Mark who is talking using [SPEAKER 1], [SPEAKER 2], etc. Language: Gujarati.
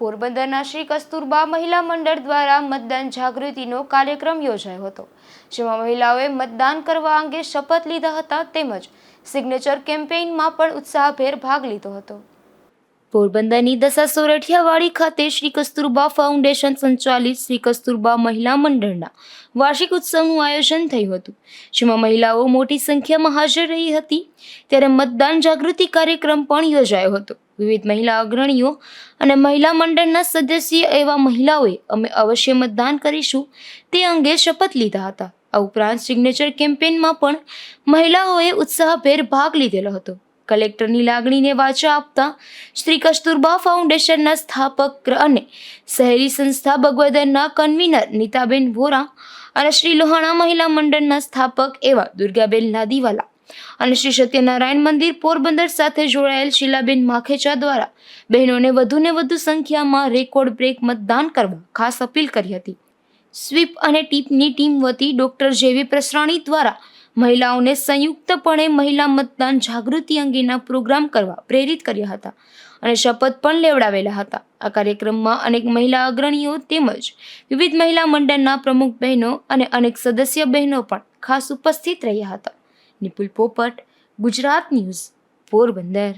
[SPEAKER 1] પોરબંદરના શ્રી કસ્તુરબા મહિલા મંડળ દ્વારા મતદાન જાગૃતિનો કાર્યક્રમ યોજાયો હતો, જેમાં મહિલાઓએ મતદાન કરવા અંગે શપથ લીધા હતા તેમજ સિગ્નેચર કેમ્પેઇનમાં પણ ઉત્સાહભેર ભાગ લીધો હતો. પોરબંદરની દશા સોરઠિયાવાડી ખાતે શ્રી કસ્તુરબા ફાઉન્ડેશન સંચાલિત શ્રી કસ્તુરબા મહિલા મંડળના વાર્ષિક ઉત્સવનું આયોજન થયું હતું. જેમાં મહિલાઓ મોટી સંખ્યામાં હાજર રહી હતી. ત્યારે મતદાન જાગૃતિ કાર્યક્રમ પણ યોજાયો હતો. વિવિધ મહિલા અગ્રણીઓ અને મહિલા મંડળના સદસ્ય એવા મહિલાઓએ અમે અવશ્ય મતદાન કરીશું તે અંગે શપથ લીધા હતા. આ ઉપરાંત સિગ્નેચર કેમ્પેનમાં પણ મહિલાઓએ ઉત્સાહભેર ભાગ લીધેલો હતો. કલેક્ટરની લાગણીને વાચા આપતા શ્રી કસ્તુરબા ફાઉન્ડેશનના સ્થાપક અને શહેરી સંસ્થા ભગવદનના કન્વીનર નીતાબેન વોરા અને શ્રી લોહાણા મહિલા મંડળના સ્થાપક એવા દુર્ગાબેન લાદીવાલા અને શ્રી સત્યનારાયણ મંદિર પોરબંદર સાથે જોડાયેલ શીલાબેન માખેચા દ્વારા બહેનોને વધુને વધુ સંખ્યામાં રેકોર્ડ બ્રેક મતદાન કરવા ખાસ અપીલ કરી હતી. સ્વીપ અને ટીપની ટીમ વતી ડોક્ટર જેવી પ્રસરાણી દ્વારા મહિલાઓને સંયુક્તપણે મહિલા મતદાન જાગૃતિ અંગેના પ્રોગ્રામ કરવા પ્રેરિત કર્યા હતા અને શપથ પણ લેવડાવેલા હતા. આ કાર્યક્રમમાં અનેક મહિલા અગ્રણીઓ તેમજ વિવિધ મહિલા મંડળના પ્રમુખ બહેનો અને અનેક સદસ્ય બહેનો પણ ખાસ ઉપસ્થિત રહ્યા હતા. નિપુલ પોપટ, ગુજરાત ન્યૂઝ, પોરબંદર.